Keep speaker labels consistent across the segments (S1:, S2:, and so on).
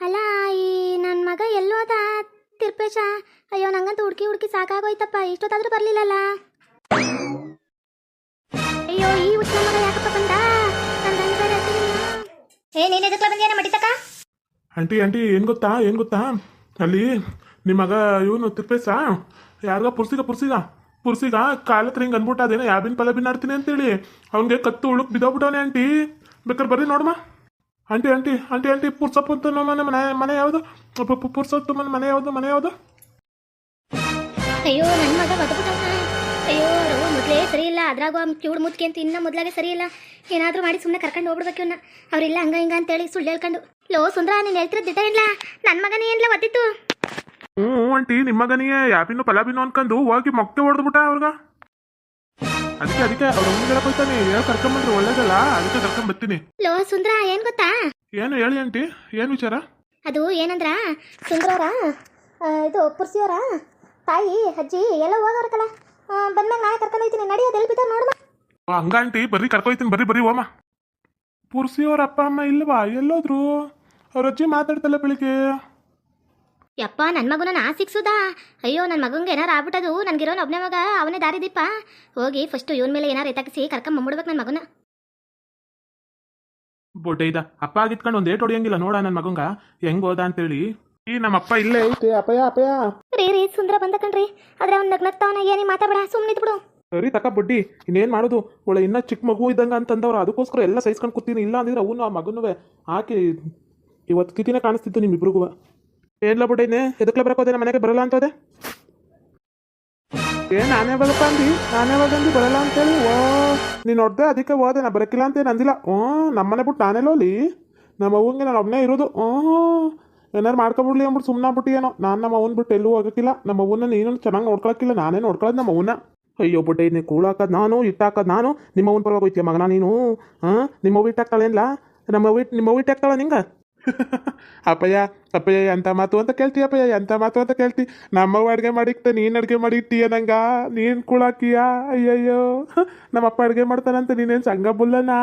S1: ಅಲ್ಲ, ಈ ನನ್ನ ಮಗ ಎಲ್ಲೋದ? ತಿರ್ಪೇಶ? ಅಯ್ಯೋ, ನಂಗಂತ ಹುಡುಕಿ ಹುಡುಕಿ ಸಾಕಾಗೋಯ್ತಪ್ಪ. ಇಷ್ಟೊತ್ತಾದ್ರೂ ಬರ್ಲಿಲ್ಲಲ್ಲ? ಅಯ್ಯೋ, ಈ ಹುಚ್ಚ ಮಗ ಯಾಕಪ್ಪ ಬಂದ. ಏ, ನೀನ್ ಮಡಿತಕ್ಕ?
S2: ಆಂಟಿ ಆಂಟಿ, ಏನು ಗೊತ್ತಾ? ಏನು ಗೊತ್ತಾ? ಅಲ್ಲಿ ನಿಮ್ಮ ಮಗ, ಇವನು ತಿಪ್ಪೇಸ ಯಾರಿಗ ಪುರ್ಸಿಗ ಪುರ್ಸಿಗ. ಪುರ್ಸಿಗ ಕಾಲ ಹತ್ರ ಹಿಂಗೆ ಅನ್ಬಿಟ್ಟು ಅದೇನೋ ಯಾಬಿನ ಪಲ ಬಿನ್ನಾಡ್ತೀನಿ ಅಂತೇಳಿ. ಅವ್ನಿಗೆ ಕತ್ತು ಉಳುಕ್ ಬಿದ್ದೋಗ್ಬಿಟ್ಟವನೇ ಆಂಟಿ. ಬೇಕಾದ್ರೆ ಬರ್ರಿ ನೋಡಮ್ಮ. ಆಂಟಿ ಆಂಟಿ ಆಂಟಿ ಆಂಟಿ ಪುರ್ಸಪ್ಪು ಅಂತ ನಮ್ಮ ಮನೆ ಮನೆ ಮನೆ ಯಾವುದು? ಪುರ್ಸತ್ತು ಮನೆ ಮನೆ ಯಾವುದು ಮನೆ ಯಾವುದು?
S1: ಅಯ್ಯೋ ನನ್ನ ಮಗ ಬದುಬಿಟ್ಟವನ ಅಯ್ಯೋ ರವ ಮೊದಲೇ ಸರಿ ಇಲ್ಲ ಅದ್ರಾಗ ಕಿವುಡ್ ಮುದ್ಕೆ ಅಂತ ಇನ್ನ ಮೊದಲಾಗೆ ಸರಿ ಇಲ್ಲ ಏನಾದರೂ ಮಾಡಿ ಸುಮ್ಮನೆ ಕರ್ಕೊಂಡು ಹೋಗ್ಬಿಡ್ಬೇಕು ಇವನ್ನ ಅವರಿಲ್ಲ ಹಂಗ ಹಿಂಗ ಅಂತೇಳಿ ಸುಳ್ಳು ಹೇಳ್ಕೊಂಡು. ಲೋ ಸುಂದ್ರ ನೀನು ಹೇಳ್ತಿರೋದು ದಿಟ ಇಲ್ಲ ನನ್ನ ಮಗನೇ ಏನಿಲ್ಲ ಒತ್ತಿತ್ತು
S2: ಹ್ಞೂ ಆಂಟಿ ನಿಮ್ಮ ಮಗನಿಗೆ ಯಾಬಿನ್ನು ಪಲಾಬಿನ್ನು ಅನ್ಕೊಂಡು ಹೋಗಿ ಮೊಕ್ಕೆ ಹೊಡೆದ್ಬಿಟ್ಟ ಅವ್ರಿಗೆ. ಅದಕ್ಕೆ ಅದಕ್ಕೆ ಅವ್ರ ಮುಂದೆ ಹೋಗ್ತಾನೆ ಹೇಳಿ ಕರ್ಕೊಂಬಂದ್ರೆ ಒಳ್ಳೇದಲ್ಲ? ಅದಕ್ಕೆ ಕರ್ಕೊಂಬರ್ತೀನಿ
S1: ಲೋ ಸುಂದ್ರ ಏನ್ ಗೊತ್ತಾ?
S2: ಏನು ಹೇಳಿ ಆಂಟಿ ಏನು ವಿಚಾರ?
S1: ಅದು ಏನಂದ್ರ? ಸುಂದ್ರವರ ಇದು ಪುರ್ಸಿಯವರ? ತಾಯಿ ಅಜ್ಜಿ ಎಲ್ಲ ಹೋಗೋರ್ಕಲ್ಲ ಬಂದ್ಮೇಲೆ ನಾಳೆ ಕರ್ಕೊಂಡು ಹೋಗ್ತೀನಿ. ನಡಿ ಎಲ್ಲಿ ಬಿದ್ದ ನೋಡಮ್ಮ
S2: ಆ, ಹಂಗ ಆಂಟಿ ಬರ್ರಿ ಕರ್ಕೊಯ್ತೀನಿ ಬರ್ರಿ ಬರ್ರಿ ಹೋಮ. ಪುರ್ಸಿಯವ್ರ ಅಪ್ಪ ಅಮ್ಮ ಇಲ್ವಾ? ಎಲ್ಲೋದ್ರು? ಅವ್ರ ಅಜ್ಜಿ ಮಾತಾಡ್ತಲ್ಲ ಬೆಳಿಗ್ಗೆ.
S1: ಯಪ್ಪ ನನ್ನ ಮಗುನ ನಾ ಸಿಕ್ಸುದಾ ಅಯ್ಯೋ ನನ್ನ ಮಗಂಗೆ ಏನಾರು ಆಗ್ಬಿಟ್ಟದು? ನನಗಿರೋನು ಒಬ್ಬನೇ ಮಗ ಅವನೇ ದಾರಿ ದೀಪ ಹೋಗಿ ಫಸ್ಟ್ ಇವನ್ ಮೇಲೆ ಏನಾರು ಎತ್ತಾಕಿಸಿ ಕರ್ಕೊಂಬಂಬಿಡ್ಬೇಕು ನನ್ನ ಮಗನ.
S2: ಬೊಡ್ಡೆ ಇದ ಅಪ್ಪ ಆಗಿತ್ಕೊಂಡು ಒಂದೇ ಏಟ್ ಹೊಡಿಯಂಗಿಲ್ಲ ನೋಡ ನನ್ನ ಮಗಂಗ. ಹೆಂಗ್ ಹೋದ ಅಂತೇಳಿ ಈ ನಮ್ಮ ಅಪ್ಪ ಇಲ್ಲೇ ಐತೆ ಅಪ್ಪಯ ಅಪ್ಪಯ
S1: ರೀ ರೀ ಸುಂದರ ಬಂದ ಕಣ್ರಿ. ಆದ್ರೆ ಅವ್ನ ನಗ್ನಗ್ತಾವನ ಏನಿ ಮಾತಾಡ ಸುಮ್ಮನೆ ಬಿಡು
S2: ಸರಿ ತಕ ಬಡ್ಡಿ ಇನ್ನೇನ್ ಮಾಡೋದು? ಒಳ್ಳೆ ಇನ್ನ ಚಿಕ್ಕ ಮಗು ಇದ್ದಂಗ ಅಂತಂದವ್ರು ಅದಕ್ಕೋಸ್ಕರ ಎಲ್ಲ ಸಹಿಸ್ಕೊಂಡು ಕೂತೀನಿ ಇಲ್ಲ ಅಂದಿದ್ರೆ ಅವನು ಆ ಮಗನುವೆ. ಹಾಕಿ ಇವತ್ತು ಕಿತಿನೇ ಕಾಣಿಸ್ತಿತ್ತು ನಿಮ್ಮಿಬ್ರಿಗೂ. ಏನ್ಲ ಇನ್ನೇ? ಎದಕ್ಲ ಬರಕೋದೆ ಮನೆಗೆ ಬರಲ್ಲ ಅಂತದೆ ಏ, ನಾನೇ ಬರಪ್ಪ ಅಂದಿ? ನಾನೇ ಬಂದಿ ಬರಲ್ಲ ಅಂತೇಳಿ ಓ, ನೀನು ನೋಡ್ದೆ ಅದಕ್ಕೆ ಹೋದೆ. ನಾ ಅಂತ ಅಂತೇನು ಅಂದಿಲ್ಲ? ಹ್ಞೂ ನಮ್ಮನೆ ಬಿಟ್ಟು ನಾನೇ ಲೋಲಿ ನಮ್ಮ ಅವ್ವಂಗೆ ನಾನು ಒಬ್ಬನೇ ಇರೋದು? ಓ ಏನಾರು ಮಾಡ್ಕೊಬಿಡ್ಲಿ ಅಂದ್ಬಿಟ್ಟು ಸುಮ್ಮನೆ ಬಿಟ್ಟು ಏನೋ? ನಾನು ನಮ್ಮ ಅವನ್ ಬಿಟ್ಟು ಎಲ್ಲೂ ಹೋಗಕ್ಕಿಲ್ಲ ನಮ್ಮ ಅವ್ವನ್ನ ನೀನು ಚೆನ್ನಾಗಿ ನೋಡ್ಕೊಳಕ್ಕಿಲ್ಲ ನಾನೇ ನೋಡ್ಕೊಳ್ಳೋದು ನಮ್ಮ ಅವ್ವನ್ನ. ಅಯ್ಯೋ ಬಿಟ್ಟೆ ನೀನು ಕೂಳು ನಾನು ಇಟ್ಟು ಹಾಕೋದು ನಾನು. ನಿಮ್ಮ ಅವ್ವನ ಪರವಾಗಿ ಹೋಯ್ತೀಯ ಮಗನ ನೀನು? ಹಾಂ ನಿಮ್ಮ ಅವ್ವ ಇಟ್ಟು ಹಾಕ್ತಾಳೇನಿಲ್ಲ ನಮ್ಮ ಅವ್ವ ನಿಮ್ಮ ಅವ್ವ ಇಟ್ಟಾಕ್ತಾಳ ನಿಂಗೆ? ಅಪ್ಪಯ್ಯ ಅಪ್ಪಯ್ಯ, ಎಂತ ಮಾತು ಅಂತ ಕೇಳ್ತಿ ಅಪ್ಪಯ್ಯ, ಎಂತ ಮಾತು ಅಂತ ಕೇಳ್ತಿ. ನಮ್ಮವ್ವ ಅಡುಗೆ ಮಾಡಿಕ್ತ, ನೀನು ಅಡುಗೆ ಮಾಡಿಟ್ಟಿಯ ನಂಗ? ನೀನು ಕುಳಾಕಿಯ? ಅಯ್ಯಯ್ಯೋ. ನಮ್ಮಪ್ಪ ಅಡುಗೆ ಮಾಡ್ತಾನಂತ ನೀನೇನು ಸಂಘ ಬುಲ್ಲನಾ?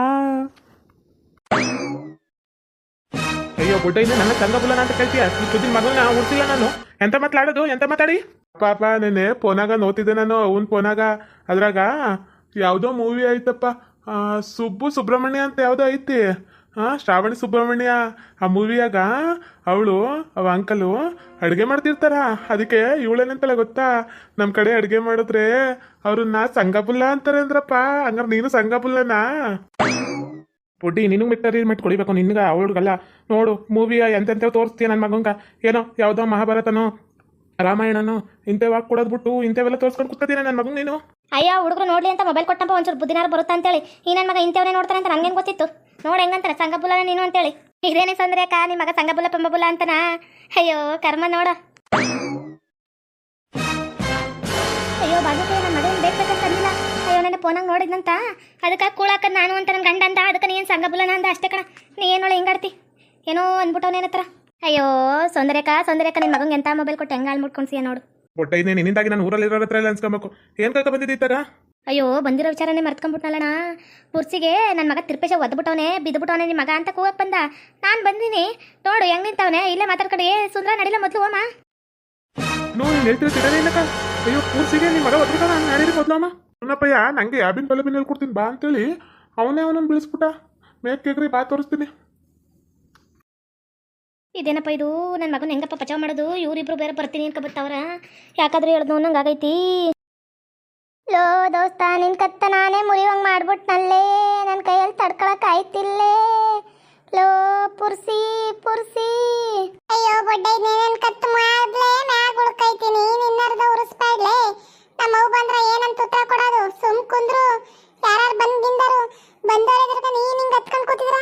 S2: ಅಯ್ಯೋ ಬುಡ್ಡ ಇನ್ನು ನನ್ನ ಸಂಘ ಬುಲ್ಲನ ಅಂತ ಕೇಳ್ತೀಯ? ಸುದ್ದಿನ ಮಗನ ಉಡ್ಸಿಲ್ಲ ನಾನು. ಎಂತ ಮಾತಾಡೋದು ಎಂತ ಮಾತಾಡಿ? ಪಾಪ ನೆನೆ ಫೋನಾಗ ನೋತಿದ್ದೆ ನಾನು, ಅವನ್ ಫೋನಾಗ. ಅದ್ರಾಗ ಯಾವುದೋ ಮೂವಿ ಐತಪ್ಪ. ಸುಬ್ಬು ಸುಬ್ರಹ್ಮಣ್ಯ ಅಂತ ಯಾವುದೋ ಐತಿ. ಹಾ ಶ್ರಾವಣಿ ಸುಬ್ರಹ್ಮಣ್ಯ, ಆ ಮೂವಿಯಾಗ ಅವಳು, ಅವ ಅಂಕಲು ಅಡುಗೆ ಮಾಡ್ತಿರ್ತಾರ. ಅದಕ್ಕೆ ಇವಳೇನಂತಲ್ಲ ಗೊತ್ತಾ? ನಮ್ಮ ಕಡೆ ಅಡುಗೆ ಮಾಡಿದ್ರೆ ಅವ್ರನ್ನ ಸಂಗಪುಲ್ಲ ಅಂತಾರೆ ಅಂದ್ರಪ್ಪ. ಹಂಗಾರೆ ನೀನು ಸಂಗಪುಲ್ಲನಾ ಪುಡ್ಡಿ ನಿನಗೆ ಮಿಟ್ಟು ಕೊಡಿಬೇಕು ನಿನ್ಗೆ, ಅವಳಿಗಲ್ಲ. ನೋಡು, ಮೂವಿಯ ಎಂತೆಂಥವು ತೋರಿಸ್ತೀಯ ನನ್ನ ಮಗಂಗ? ಏನೋ, ಯಾವುದೋ ಮಹಾಭಾರತನೋ, ರಾಮಾಯಣನೋ ಇಂಥವಾಗ ಕೊಡೋದು ಬಿಟ್ಟು ಇಂಥವೆಲ್ಲ ತೋರಿಸ್ಕೊಂಡು ಕೂತೀನಿ ನನ್ನ ಮಗಂಗೆ ನೀನು?
S1: ಅಯ್ಯ, ಹುಡುಗರು ನೋಡ್ಲಿ ಅಂತ ಮೊಬೈಲ್ ಕೊಟ್ಟಪ್ಪ ಒಂಚೂರು ಬುದ್ಧಿನಾರ ಬರುತ್ತಾ ಅಂತೇಳಿ. ಈ ನನ್ನ ಮಗ ಇಂಥವನೇ ನೋಡ್ತಾನೆ ಅಂತ ನನಗೇನು ಗೊತ್ತಿತ್ತು? ನೋಡಿ ಹೆಂಗಂತಾರೆ? ಸಂಗಪುಲ ನೀನು ಅಂತೇಳಿ. ಇದೇನೇ ಸಂದ್ರೆ ಅಕ್ಕ? ನಿಮ್ಮ ಮಗ ಪಂಬಪುಲ ಅಂತನಾ? ಅಯ್ಯೋ, ಕರ್ಮ ನೋಡ. ಅಯ್ಯೋ ಬಾಜುಕೆ ನಮ್ಮ ಮಗನ ಬೇಕಂತ ಅಂದಿಲ್ಲ ಅಯ್ಯೋ, ನನ್ನ ಫೋನಾಗ ನೋಡಿದ್ನಂತ? ಅದಕ್ಕೆ ಕೂಳಾಕ ನಾನು ಅಂತ ನನ್ನ ಗಂಡ ಅಂತ ಅದಕ್ಕೆ ನೀನು ಸಂಗಬುಲ್ಲನ ಅಂದ ಅಷ್ಟೇ ಕಣ. ನೀ ಏನು ನೋಡಿ ಹಿಂಗಾಡ್ತಿ? ಏನೋ ಅಂದ್ಬಿಟ್ಟವನೇನ ಹತ್ರ ಅಯ್ಯೋ ಸೌಂದರ್ಯಕ ಸೌಂದರ್ಯಕ ನಿನ್ನ ಮಗಂಗೆ ಎಂತ ಮೊಬೈಲ್ ಕೊಟ್ಟು ಹೆಂಗಾಳ್ ಮುಟ್ಕೊಂಡ್ಸಿಯ ನೋಡು.
S2: ಒಟ್ಟ ಇನ್ನೇ ನಿನ್ನಿಂದಾಗಿ ನಾನು ಊರಲ್ಲಿ ಹತ್ರ ಅನ್ಸ್ಕೊಬೇಕು. ಏನು ಕರ್ಕ ಬಂದಿದ್ದೀತಾರ
S1: ಅಯ್ಯೋ ಬಂದಿರೋ ವಿಚಾರನೇ ಮರ್ತ್ಕೊಂಡ್ಬಿಟ್ನಲ್ಲಣ್ಣ. ಪುರ್ಸಿಗೆ ನನ್ನ ಮಗ ತಿರ್ಪೇಶ ಒದ್ಬಿಟ್ಟವನೆ ಬಿದ್ದುಬಿಟ್ಟವನೆ ನಿಮ್ಮ ಮಗ ಅಂತ ಕೂಗಕ್ ಬಂದ. ನಾನು ಬಂದಿನಿ. ನೋಡು ಹೆಂಗ್ ನಿಂತವನೆ? ಇಲ್ಲೇ ಮಾತಾಡ್ಕೊಂಡು. ಏ ಸುಂದ್ರ ನಡಿಲ್ಲ ಮೊದಲು ಹೋಮ.
S2: ನೋ ನೀನು ಹೇಳ್ತೀರ ತಿಳನೇನಕ್ಕ ಅಯ್ಯೋ ಕೂರ್ಸಿಗೆ ನಿಮ್ಮ ಮಗ ಒದ್ಬಿಟ್ಟ ನಾನು ನಡೀರಿ ಮೊದ್ಲಮ್ಮ ಅವನಪ್ಪಯ್ಯ ನಂಗೆ ಯಾಬಿನ ಪಲಬಿನ ಹೇಳ್ಕೊಡ್ತೀನಿ ಬಾ ಅಂತೇಳಿ ಅವನೇ ಅವನನ್ನು ಬೀಳಿಸ್ಬಿಟ್ಟ. ಮೇಕೆಗ್ರಿ ಬಾ ತೋರಿಸ್ತೀನಿ.
S1: ಇದೇನಪ್ಪ ಇದು? ನನ್ನ ಮಗನ ಹೆಂಗಪ್ಪ ಪಚಾವ್ ಮಾಡೋದು? ಇವ್ರಿಬ್ರು ಬೇರೆ ಬರ್ತೀನಿ ಅನ್ಕೊಬತ್ತವ್ರ ಯಾಕಾದ್ರೆ ಯಾಕಾದ್ರೂ ಹೇಳ್ದು ನಂಗೆ ಆಗೈತಿ. ಲೋ ದೋಸ್ತ, ನಿನ್ ಕತ್ತ ನಾನೇ ಮುರಿವಂಗ್ ಮಾಡ್ಬಿಟ್ನಲ್ಲೇ ನನ್ನ ಕೈಯಲ್ಲಿ ತಡ್ಕೊಳಕ್ ಆಯ್ತಿಲ್ಲೇ. ಲೋ, ಪುರ್ಸಿ ಪುರ್ಸಿ.
S3: ಅಯ್ಯೋ ಬಡ್ಡ ನೀನೇನ್ ಕತ್ತು ಮಾಡ್ಲೇ, ಮ್ಯಾಗ ಉಳ್ಕೈತೀನಿ ನಿನ್ನರ್ದ ಉರಿಸ್ಬೇಡ್ಲೆ. ನಮ್ಮವ್ ಬಂದ್ರ ಏನಂತ ಉತ್ತರ ಕೊಡೋದು? ಸುಮ್ ಕುಂದ್ರು. ಯಾರು ಬಂದಿಂದರು ಬಂದವ್ರ ಎದುರ್ಗ ನೀನ್ ಹಿಂಗ್ ಹತ್ಕೊಂಡ್ ಕೂತಿದ್ರ?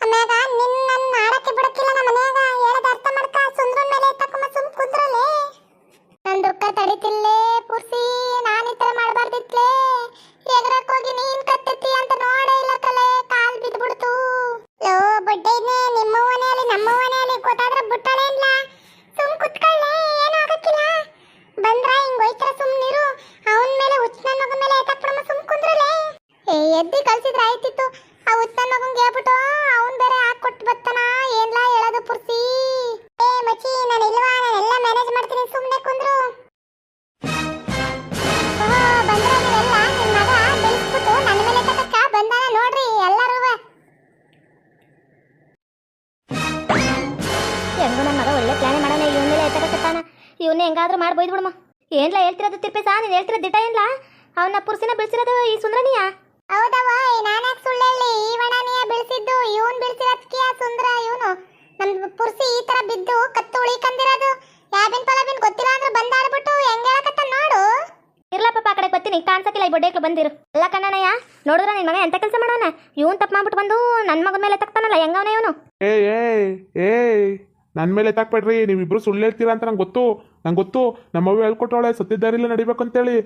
S3: ಆಮ್ಯಾಗ ನಿನ್ ನನ್ ಮಾಡಕ್ಕೆ ಬಿಡಕ್ಕಿಲ್ಲ ನಮ್ಮ ಮನ್ಯಾಗ. ಹೇಳದ ಅರ್ಥ ಮಾಡ್ಕ ಸುಂದ್ರನ್ ಮೇಲೆ ಎತ್ತಕ್ಕಮ್ಮ ಸುಮ್ ಕುಂದ್ರಲೇ ನನ್ ದುಃಖ ತಡಿತಿಲ್ಲೇ, ಪುರ್ಸಿ. ನಾನ್ ಎಗರಕ್ ಹೋಗಿ ನೀನ್ ಅಂತ ನೋಡೇ ಇಲ್ಲ ಕಲೆ, ಕಾಲ್ ಬಿದ್ಬಿಡ್ತು ಲೋ ನಿಮ್ಮ ಮನೆಯಲ್ಲಿ ನಮ್ಮ ಮನೆಯಲ್ಲಿ ಇಲ್ಲ. ಸುಮ್ ಕುತ್ಕೊಳ್ಳೆ, ಏನು ಆಗಕ್ಕಿಲ್ಲ.
S1: ಬಂದ್ರ ಹಿಂಗ್ ಹೋಯ್ತರ ಅವನ್ ಮೇಲೆ ಉಚ್ಚನ ಮಗ ಮೇಲೆ ಎತ್ತಕ್ಬಿಡಮ್ಮ ಸುಮ್ ಕುಂದ್ರಲೆ. ಎದ್ದಿ
S3: ಕಲ್ಸಿದ್ರೆ ಆಯ್ತಿತ್ತು. ಆ ಉತ್ತಮ ಮಗಂಗೆ ಹೇಳ್ಬಿಟ್ಟು ಅವನ್ ಬೇರೆ ಹಾಕ್ ಕೊಟ್ಟು ಬರ್ತಾನ ಏನ್ಲಾ
S1: ಇವನ್ನ ಹೆಂಗಾದ್ರೂ ಮಾಡಿ ಬೈದ್ ಬಿಡಮ್ಮ ಏನ್ಲ ಹೇಳ್ತಿರೋದು ತಿರ್ಪೇಸ ನೀನು ಹೇಳ್ತಿರೋದು ದಿಟ ಏನ್ಲ? ಅವನ ಪುರ್ಸಿನ ಬಿಳ್ಸಿರೋದು ಈ ಸುಂದ್ರನಿಯ?
S3: ಹೌದವ ನಾನ್ಯಾಕ್ ಸುಳ್ಳು ಹೇಳಿ ಈ ವಣನಿಯ ಬೆಳೆಸಿದ್ದು ಇವನ್ ಬೆಳೆಸಿರೋದ್ಕಿಯ ಸುಂದ್ರ ಇವನು? ನಮ್ ಪುರ್ಸಿ ಈ ತರ ಬಿದ್ದು ಕತ್ತು ಉಳಿಕಂದಿರೋದು. ಯಾಬಿನ್ ಪಲಾಬಿನ್ ಗೊತ್ತಿಲ್ಲ ಅಂದ್ರೆ ಬಂದಾಡ್ಬಿಟ್ಟು ಹೆಂಗ್ ಹೇಳಕತ್ತ ನೋಡು.
S1: ಇರ್ಲಪ್ಪ ಆ ಕಡೆ ಬರ್ತೀನಿ. ಕಾಣ್ಸಕ್ಕಿಲ್ಲ ಈ ಬೊಡ್ಡೆಕ್ಲು ಬಂದಿರು. ಅಲ್ಲ ಕಣ್ಣನಯ್ಯ ನೋಡಿದ್ರ ನಿನ್ ಮಗ ಎಂತ ಕೆಲಸ ಮಾಡೋಣ ಇವನ್ ತಪ್ಪು ಮಾಡ್ಬಿಟ್ಟು ಬಂದು ನನ್ನ ಮಗನ ಮೇಲೆ ತಕ್ತಾನಲ್ಲ ಹೆಂಗವನ ಇವನು?
S2: ಏ ಏಯ್ ಏಯ್. ನನ್ನ ಮೇಲೆ ತಾಕ್ಬೇಡ್ರಿ ನೀವಿಬ್ರು ಸುಳ್ಳು ಹೇಳ್ತೀರಾ ಅಂತ ನಂಗೆ ಗೊತ್ತು. ನಂಗೆ ಗೊತ್ತು. ನಮ್ಮವ್ವ ಹೇಳ್ಕೊಟ್ಟವಳೆ ಸತ್ತಿದ್ದಾರಿಲ್ಲ ನಡಿಬೇಕು ಅಂತೇಳಿ.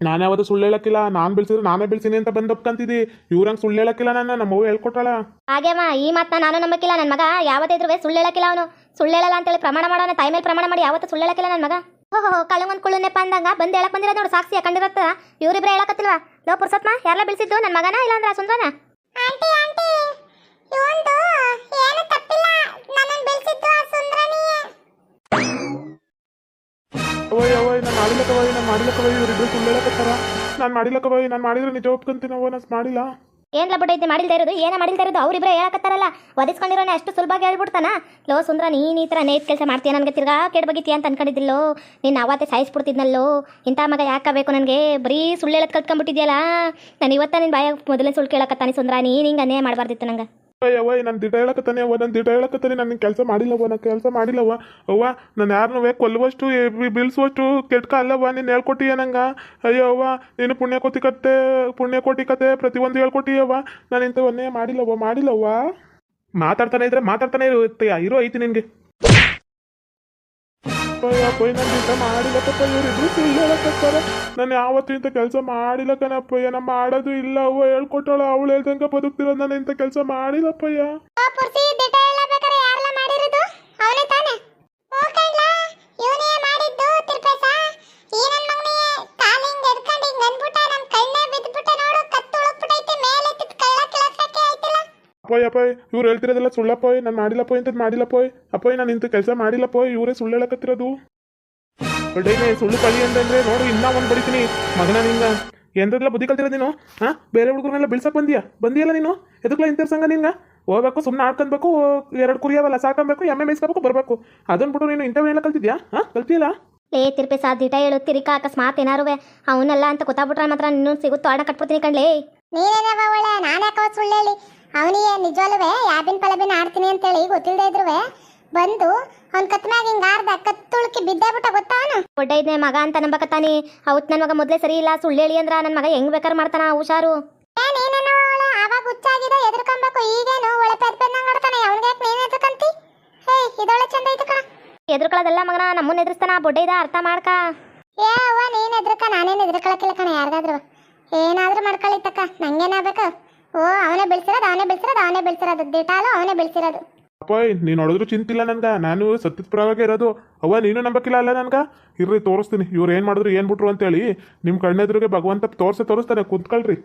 S2: ನಾನು ಯಾವತ್ತೂ ಸುಳ್ಳು ಹೇಳಕ್ಕಿಲ್ಲ. ನಾನು ಬೆಳೆಸಿದ್ರೆ ನಾನೇ ಬೆಳೆಸಿನಿ ಅಂತ ಬಂದು ಒಪ್ಕಂತಿದ್ದಿ ಇವ್ರಂಗೆ ಸುಳ್ಳು ಹೇಳಕ್ಕಿಲ್ಲ ನಾನು ನಮ್ಮವ್ವ ಹೇಳ್ಕೊಟ್ಟಾಳ
S1: ಹಾಗೇಮ್ಮ ಈ ಮಾತನ್ನ ನಾನು ನಂಬಕ್ಕಿಲ್ಲ ನನ್ನ ಮಗ. ಯಾವತ್ತಿದ್ರು ಸುಳ್ಳು ಹೇಳಕ್ಕಿಲ್ಲ ಅವನು. ಸುಳ್ಳು ಹೇಳಲ್ಲ ಅಂತೇಳಿ ಪ್ರಮಾಣ ಮಾಡೋಣ ತಾಯಿ ಮೇಲೆ ಪ್ರಮಾಣ ಮಾಡಿ ಯಾವತ್ತೂ ಸುಳ್ಳು ಹೇಳಕ್ಕಿಲ್ಲ ನನ್ನ ಮಗ. ಓಹೋ ಕಳ್ಳಂಗೊಂದು ಕುಳ್ಳುನೆಪ್ಪ ಅಂದಂಗ ಬಂದು ಹೇಳಕ್ ಬಂದಿರೋದು ನೋಡು ಸಾಕ್ಷಿ ಕಂಡಿರತ್ತ ಇವರಿಬ್ರು ಹೇಳಕತ್ತಿಲ್ವಾ? ಲೋ ಪುರ್ಸತ್ಮ ಯಾರಲ್ಲ ಬೆಳೆಸಿದ್ದು? ನನ್ನ ಮಗನ ಇಲ್ಲ ಅಂದ್ರೆ ಸುಂದ್ರನ?
S3: Aunty aunty. ಇವಂದು ಏನು ತಪ್ಪಿಲ್ಲ ನನ್ನನ್ ಬೆಳೆಸಿದ್ದು ಆ ಸುಂದ್ರನಿಯೇ
S2: ಅವಯ್ ಅವಯ್ ನಾನು ಇವರಿಬ್ರು ಮಾಡಿದ್ರೆ ನಿಜ ಒಪ್ಕೊಂತೀನಿ ಮಾಡಿಲ್ಲ.
S1: ಏನ್ಲ ಬಿಟ್ಟೈತಿ ಮಾಡಿಲ್ದೇ ಇರೋದು? ಏನ ಮಾಡಿಲ್ದೇ ಇರೋದು? ಅವ್ರಿಬ್ರೆ ಹೇಳಕತ್ತಾರಲ್ಲ ಒದಿಸ್ಕೊಂಡಿರೋನೆ ಅಷ್ಟು ಸುಲಭವಾಗಿ ಹೇಳ್ಬಿಡ್ತಾನ? ಲೋ ಸುಂದ್ರ ನೀನ್ ಈ ತರ ನೇತ್ ಕೆಲಸ ಮಾಡ್ತೀಯ ನನಗೆ ತಿರ್ಗಾ? ಕೆಡ್ ಅಂತ ಅನ್ಕೊಂಡಿದ್ದಿಲ್ಲೋ? ನೀನು ಅವತ್ತೇ ಸಾಯಿಸ್ಬಿಡ್ತಿದ್ನಲ್ಲೋ? ಇಂಥ ಮಗ ಯಾಕಬೇಕು ನನಗೆ? ಬರೀ ಸುಳ್ಳು ಹೇಳೋದು ಕಲ್ತ್ಕೊಂಡ್ಬಿಟ್ಟಿದ್ಯಲ್ಲ? ನಾನು ಇವತ್ತ ನಿನ್ನ ಬಾಯಾಗ ಮೊದಲೇ ಸುಳ್ಳು ಕೇಳಕತ್ತಾನೆ ಸುಂದ್ರ ನೀನು ಹಿಂಗೆ ಅನ್ಯಾಯ ಮಾಡಬಾರ್ದಿತ್ತು ನಂಗೆ.
S2: ಅವಯ್ ನಾನು ದಿಟ ಹೇಳಕತ್ತಾನೆ, ಅವ್ವ, ನಾನು ದಿಟ ಹೇಳಕತ್ತಾನೆ, ನಾನು ಕೆಲಸ ಮಾಡಿಲ್ಲವ್ವ ನಾನು ಕೆಲಸ ಮಾಡಿಲ್ಲವ್ವ ಅವ್ವ. ನಾನು ಯಾರನ್ನೂ ಕೊಲ್ಲುವಷ್ಟು ಎ- ಬೀಳ್ಸುವಷ್ಟು ಕೆಟ್ಕ ಅಲ್ಲವ್ವ ನೀನು ಹೇಳ್ಕೊಟ್ಟಿಯ ನಂಗೆ? ಅಯ್ಯೋ, ಅವ್ವ, ನೀನು ಪುಣ್ಯಕೋಟಿ ಕತೆ ಪುಣ್ಯಕೋಟಿ ಕತೆ ಪ್ರತಿಯೊಂದು ಹೇಳ್ಕೊಟ್ಟಿಯವ್ವ ನಾನು ಒಂದೇ ಮಾಡಿಲ್ಲವ್ವ ಮಾಡಿಲ್ಲವ್ವ ಮಾತಾಡ್ತಾನೆ ಇದ್ರೆ ಮಾತಾಡ್ತಾನೆ ಇರೋ, ಐತಿ ನಿನಗೆ. ಅಪ್ಪಯ್ಯ ನಾನು ಇಂಥ ಮಾಡಿಲ್ಲಪ್ಪ ಇವರಿಬ್ರು ಸುಳ್ಳು ಹೇಳಕತ್ತಾರ ನಾನು ಕೆಲಸ ಮಾಡಿಲ್ಲ ಕಣಪ್ಪಯ್ಯ ನಾ ಮಾಡೋದು ಇಲ್ಲ, ಅವ್ವ ಹೇಳ್ಕೊಟ್ಟಾಳ, ಅವಳು ಹೇಳ್ದಂಗೆ ಬದುಕ್ತಿರೋದು ನಾನು ಇಂಥ ಕೆಲಸ ಮಾಡಿಲ್ಲಪ್ಪಯ್ಯ
S3: ಆ ಪುರ್ಸಿ ದಿಟ ಹೇಳಬೇಕಾರೆ ಯಾರೆಲ್ಲ ಮಾಡಿರೋದು ಅವನೇ ತಾನೆ ಓ ಕಣ್ಲ ಇವನೇ ಮಾಡಿದ್ದು ತಿರ್ಪೇಸ ಈ ನನ್ ಮಗನಿಗೆ ಕಾಲು ಹಿಂಗ್ ಎಡ್ಕೊಂಡು ಹಿಂಗ್ ಅಂದ್ಬಿಟ್ಟ ನನ್ ಕಣ್ಣೇ ಬಿದ್ಬಿಟ್ಟ ನೋಡು ಕತ್ತು ಉಳುಕ್ಬಿಟ್ಟೈತೆ ಮೇಲೆ ಎತ್ತಿದ್ ಕಳ್ಳ ಕಿಳಸಕ್ಕೆ ಆಯ್ತಿಲ್ಲ
S2: ಅಪ್ಪಯ್ ಇವ್ರು ಹೇಳ್ತಿರೋದೆಲ್ಲ ಸುಳ್ಳಪ್ಪಯ್ ನಾನು ಮಾಡಿಲ್ಲಪ್ಪಯ್ ಅಂತ ಮಾಡಿಲ್ಲಪ್ಪಯ್ ಅಪ್ಪಯ್ ನಾನು ಇಂಥ ಕೆಲಸ ಮಾಡಿಲ್ಲಪ್ಪಯ್ ಇವರೇ ಸುಳ್ಳು ಹೇಳಕತ್ತಿರೋದು. ಒಳ್ಳೆಯೇ ಸುಳ್ಳು ಕಳಿ ಅಂತಂದ್ರೆ ನೋಡು ಇನ್ನ ಒಂದು ಬಡಿತೀನಿ ಮಗನ ನಿನ್ನ ಎಂದೆಲ್ಲ ಬುದ್ಧಿ ಕಲ್ತಿರೋ ನೀನು? ಹಾ? ಬೇರೆ ಹುಡುಗರನ್ನೆಲ್ಲ ಬಿಳ್ಸಕ್ ಬಂದಿಯಾ? ಬಂದಿಯಲ್ಲ ನೀನು? ಎದಕ್ಲ ಇಂಥ ಸಂಘ ನಿಂಗ ಹೋಗ್ಬೇಕು ಸುಮ್ಮನೆ ಆಡ್ಕೊಬೇಕು ಎರಡು ಕುರಿಯಾವಲ್ಲ ಸಾಕೊಬೇಕು ಎಮ್ಮೆ ಮೇಯಿಸ್ಕೋಬೇಕು ಬರಬೇಕು. ಅದನ್ನ ಬಿಟ್ಟು ನೀನು ಇಂಥವೆಲ್ಲ ಕಲ್ತಿದ್ಯಾ? ಹಾಂ? ಕಲ್ತಿಯಲ್ಲ?
S1: ತಿರ್ಪಿ ತಿರ್ಪೆ ದಿಟ ಹೇಳು ತಿರಿಕ ಅಕಸ್ಮಾತ್ ಏನಾರುವೆ? ಅವನಲ್ಲ ಅಂತ ಗೊತ್ತಾಗ್ಬಿಟ್ರೆ ಮಾತ್ರ ನಿನ್ನ ಸಿಗುತ್ತೋ ಆಡ ಕಟ್ಬಿಡ್ತೀನಿ ಕಣ್ಲೇ.
S3: ನೀನೇನವ ಒಳ್ಳೆ ಸುಳ್ಳು ಹೇಳಿ ಅವನಿಗೆ ನಿಜವಲ್ಲವೇ ಯಾಬಿನ್ ಪಲಬಿನ್ ಆಡ್ತೀನಿ ಅಂತೇಳಿ ಗೊತ್ತಿಲ್ಲದೆ ಇದ್ರುವೆ ಬಂದು ಅವ್ನ ಕತ್ಮ್ಯಾಗ ಹಿಂಗ ಆರ್ದ ಕತ್ತುಳ್ಕಿ ಬಿದ್ದಾಬಿಟ್ಟ ಗೊತ್ತಾ ಅವನು?
S1: ದೊಡ್ಡ ಮಗ ಅಂತ ನಂಬಕತ್ತಾನಿ. ಅವತ್ ನನ್ನ ಮಗ ಮೊದ್ಲೇ ಸರಿ ಇಲ್ಲ ಸುಳ್ಳು ಹೇಳಿ ಅಂದ್ರ ನನ್ನ ಮಗ ಹೆಂಗ್ ಬೇಕಾರ ಮಾಡ್ತಾನ ಹುಷಾರು.
S3: ನೀನೇನೋ ಆವಾಗ ಹುಚ್ಚಾಗಿದೆ ಎದ್ರಕೊಂಬೇಕು ಈಗೇನು ಒಳ್ಳೆ ಪೆದ್ ಪೆದ್ದಂಗ್ ನೋಡ್ತಾನೆ ಅವ್ನಿಗೆ ಯಾಕೆ ನೀನ್ ಎದ್ರಕಂತಿ? ಹೇ ಇದೊಳ್ಳೆ ಚಂದ ಐತೆ ಕಣ.
S1: ಎದುರ್ಕೊಳ್ಳೋದೆಲ್ಲ ಮಗನ ನಮ್ಮನ್ನ ಎದುರಿಸ್ತಾನ ಬೊಡ್ಡ ಇದ ಅರ್ಥ ಮಾಡ್ಕ.
S3: ಏ ಅವ್ವ ನೀನ್ ಎದ್ರಕ ನಾನೇನ್ ಎದ್ರಕೊಳಕಿಲ್ಲ ಕಣ ಯಾರಿಗಾದ್ರು. ಏನಾದ್ರೂ ಮಾಡ್ಕೊಳ್ಳಿತ್ತಕ್ಕ ನಂಗೇನಾಗ್ಬೇಕು ಓ ಅವನೇ ಬೆಳ್ಸಿರೋದು ಅವನೇ ಬೆಳ್ಸಿರೋದು ಅವನೇ ಬೆಳ್ಸಿರೋದು. ದಿಟಾಲು ಅವನೇ ಬೆಳ್ಸಿರೋದು.
S2: ಅಪ್ಪಾಯ್ ನೀನು ನೋಡಿದ್ರು ಚಿಂತಿಲ್ಲ ನನ್ಗ. ನಾನು ಸತ್ಯದ ಪರವಾಗಿ ಇರೋದು. ಅವ್ವ ನೀನು ನಂಬಕ್ಕಿಲ್ಲ ಅಲ್ಲ ನನ್ಗ? ಇರ್ರಿ ತೋರಿಸ್ತೀನಿ. ಇವ್ರು ಏನು ಮಾಡಿದ್ರು ಏನು ಬಿಟ್ರು ಅಂತೇಳಿ ನಿಮ್ಮ ಕಣ್ಣೆದುರಿಗೆ ಭಗವಂತ ತೋರ್ಸೆ ತೋರಿಸ್ತಾನೆ. ಕುಂತ್ಕೊಳ್ರಿ.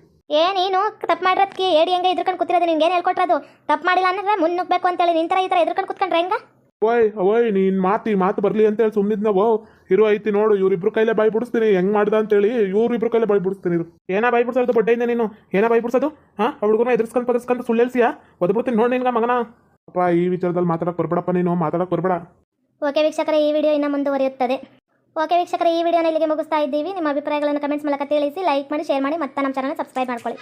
S1: ಏ ನೀನು ತಪ್ಪು ಮಾಡಿರೋದಕ್ಕೆ ಏಡಿ ಹೆಂಗೆ ಎದ್ರಕೊಂಡು ಕೂತಿರೋದು? ನಿನ್ಗೆ ಏನು ಹೇಳ್ಕೊಟ್ರದು? ತಪ್ಪು ಮಾಡಿಲ್ಲ ಅಂದ್ರೆ ಮುನ್ನುಗ್ಬೇಕು ಅಂತೇಳಿ ನಿನ್ ಥರ ಈ ಥರ ಎದ್ರಕೊಂಡು ಕೂತ್ಕೊಂಡ್ರೆ ಹೆಂಗ?
S2: ಓಯ್ ಓಯ್, ನೀನ್ ಮಾತು ಮಾತು ಬರ್ಲಿ ಅಂತೇಳಿ ಸುಮ್ಮನಿದ್ನವೋ ಇರು ಐತಿ ನೋಡು, ಇವ್ರಿಬ್ರು ಕೈಲೇ ಬಾಯಿ ಬಿಡಿಸ್ತೀನಿ, ಹೆಂಗ್ ಮಾಡ್ದ ಅಂತೇಳಿ ಇವ್ರಿಬ್ರು ಕೈಲೇ ಬಾಯಿ ಬಿಡಿಸ್ತೀನಿ ಇರು ಏನ ಬಾಯ್ ಬಿಡ್ಸೋದು ಬಡ್ಡೆಯಿಂದ ನೀನು? ಏನ ಬಾಯ್ ಬಿಡ್ಸೋದು? ಹಾ ಹುಡುಗನ ಎದುರ್ಸ್ಕೊಂಡ್ ಪದರ್ಸ್ಕೊಂಡು ಸುಳ್ಳು ಹೇಳ್ಸಿಯಾ ಒದ್ಬಿಡ್ತೀನಿ ನೋಡಿ ನಿನ್ಗ ಮಗನ. ಅಪ್ಪ, ಈ ವಿಚಾರದಲ್ಲಿ ಮಾತಾಡಕ್ ಬರ್ಬೇಡಪ್ಪ ನೀನು, ಮಾತಾಡಕ್ ಬರ್ಬೇಡ.
S1: ಓಕೆ ವೀಕ್ಷಕರ, ಈ ವಿಡಿಯೋ ಇನ್ನ ಮುಂದುವರಿಯುತ್ತದೆ. ಓಕೆ ವೀಕ್ಷಕರ, ಈ ವಿಡಿಯೋನ ಇಲ್ಲಿಗೆ ಮುಗಿಸ್ತಾ ಇದ್ದೀವಿ. ನಿಮ್ಮ ಅಭಿಪ್ರಾಯಗಳನ್ನು ಕಮೆಂಟ್ಸ್ ಮೂಲಕ ತಿಳಿಸಿ, ಲೈಕ್ ಮಾಡಿ, ಶೇರ್ ಮಾಡಿ, ಮತ್ತೆ ನಮ್ಮ ಚಾನಲ್ ಸಬ್ಸ್ಕ್ರೈಬ್ ಮಾಡ್ಕೊಳ್ಳಿ.